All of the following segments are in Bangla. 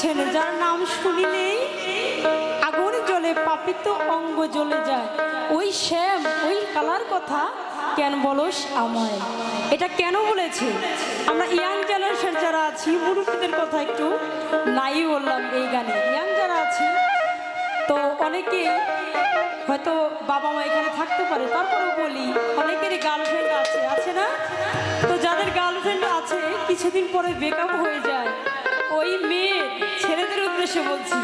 ছেলে যার নাম শুনিলেই আগুন জ্বলে, পাপিত অঙ্গ জ্বলে যায়। ওই শ্যাম, ওই কালার কথা কেন বলস আমায়? এটা কেন বলেছে? আমরা ইয়াং জেনারেশন যারা আছি, মুরুব্বীদের কথা একটু নাই বললাম এই গানে। ইয়াং যারা আছি, তো অনেকে হয়তো বাবা মা এখানে থাকতে পারে, তারপরেও বলি, অনেকেরই গার্লফ্রেন্ড আছে আছে না? তো যাদের গার্লফ্রেন্ড আছে, কিছুদিন পরে ব্রেকআপ হয়ে যায়। ওই মেয়ের ছেলেদের উদ্দেশ্যে বলছি,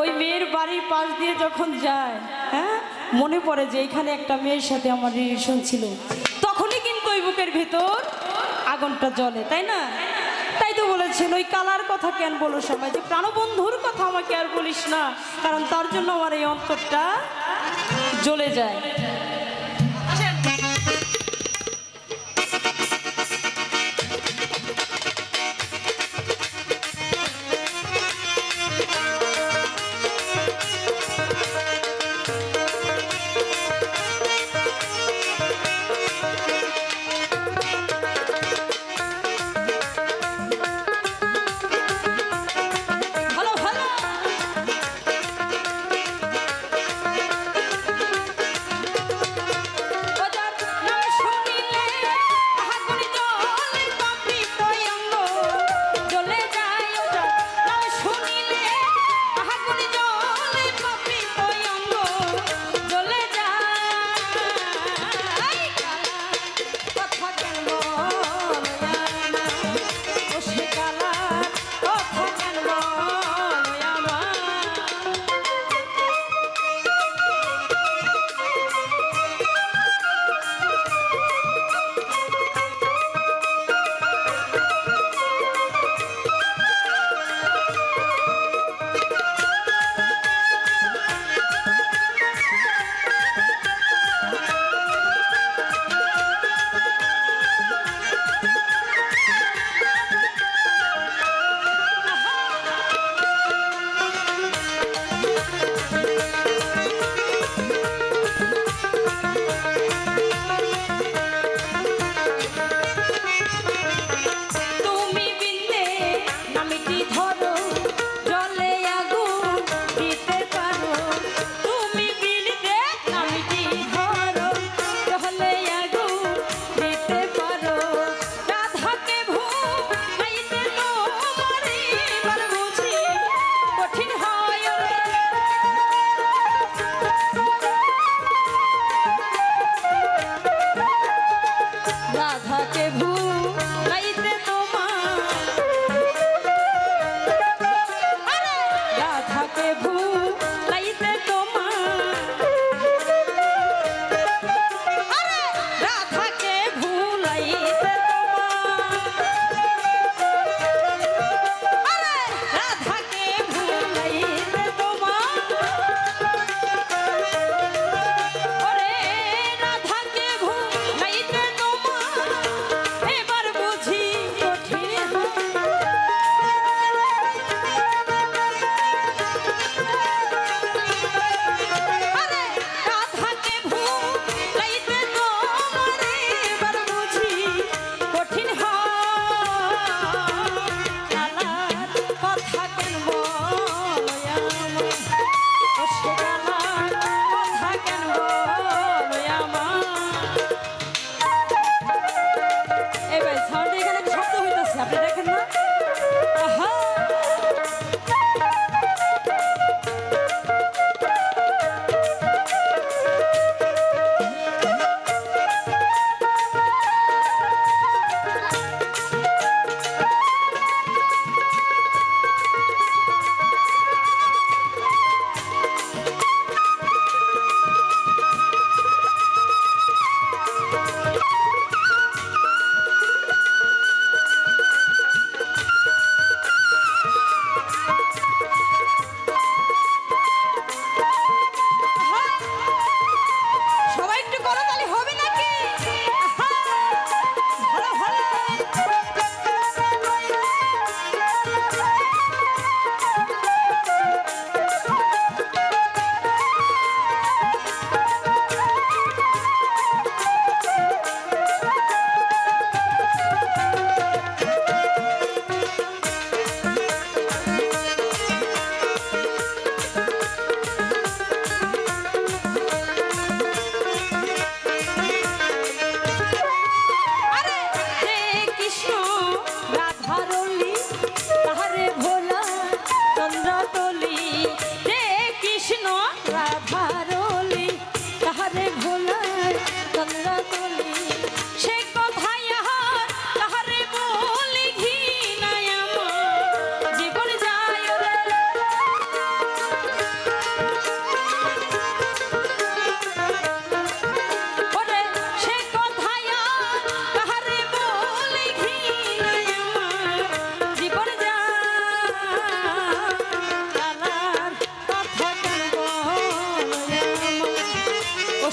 ওই মেয়ের বাড়ির পাশ দিয়ে যখন যায় হ্যাঁ মনে পড়ে যে এখানে একটা মেয়ের সাথে আমার রিলেশন ছিল। তখনই কিন্তু ওই বুকের ভেতর আগুনটা জ্বলে, তাই না? তাই তো বলেছেন, ওই কালার কথা কেন বলো সবাই? যে প্রাণবন্ধুর কথা আমাকে আর বলিস না, কারণ তার জন্য আমার এই অন্তরটা জ্বলে যায়।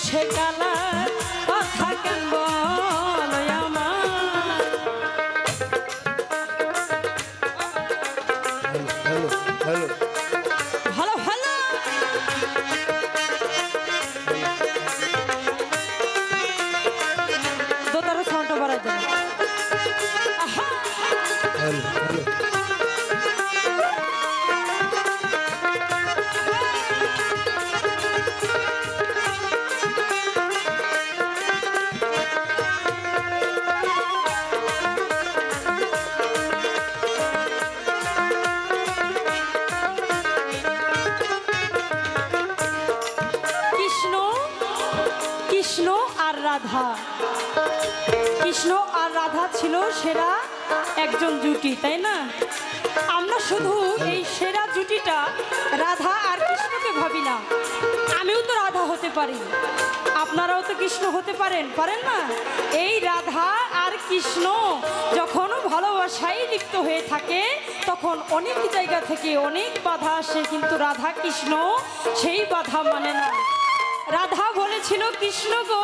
সে কালার কথা কেন বলো আমার? হ্যালো হ্যালো ভালো ভালো। দোতারা সাউন্ডটা বাড়াই দেন হ্যালো রাধা কৃষ্ণ আর রাধা ছিল সেরা একজন জুটি, তাই না? আমরা শুধু এই সেরা জুটিটা রাধা আর কৃষ্ণকে ভাবি না। আমিও তো রাধা হতে পারি। আপনারাও তো কৃষ্ণ হতে পারেন পারেন না? এই রাধা আর কৃষ্ণ যখন ভালোবাসায় লিপ্ত হয়ে থাকে, তখন অনেক জায়গা থেকে অনেক বাধা আসে, কিন্তু রাধা কৃষ্ণ সেই বাধা মানে না। রাধা বলেছিল, কৃষ্ণ গো,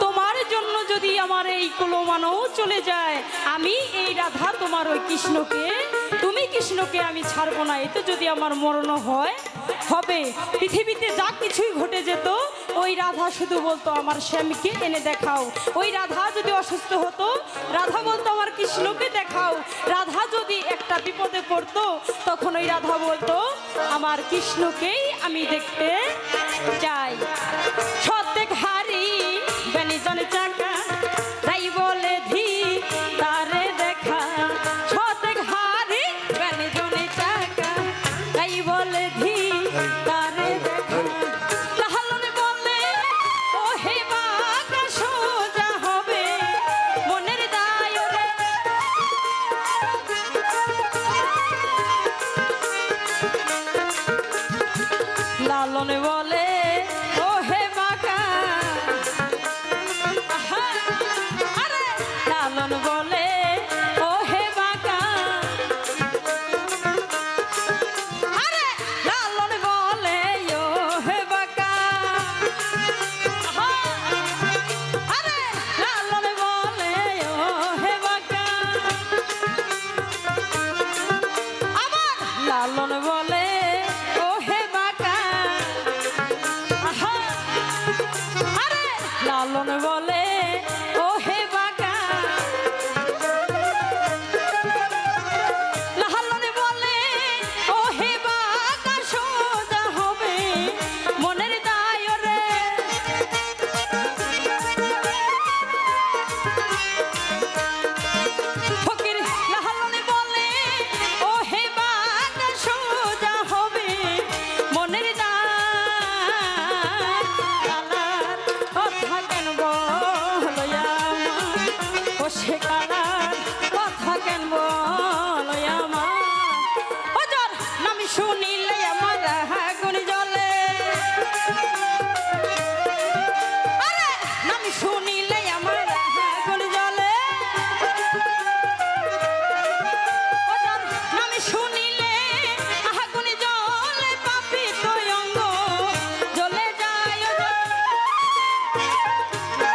তোমার জন্য যদি আমার এই কুলমানও চলে যায়, আমি এই রাধা তোমার ওই কৃষ্ণকে, তুমি কৃষ্ণকে আমি ছাড়বো না, এতে যদি আমার মরণ হয়, হবে। পৃথিবীতে যা কিছুই ঘটে যেত ওই রাধা শুধু বলতো আমার শ্যামকে এনে দেখাও। ওই রাধা যদি অসুস্থ হতো, রাধা বলতো আমার কৃষ্ণকে দেখাও। রাধা যদি একটা বিপদে পড়তো, তখন ওই রাধা বলতো, আমার কৃষ্ণকেই আমি দেখতে চাই। সত্যেক হারি লালন বলে Yeah.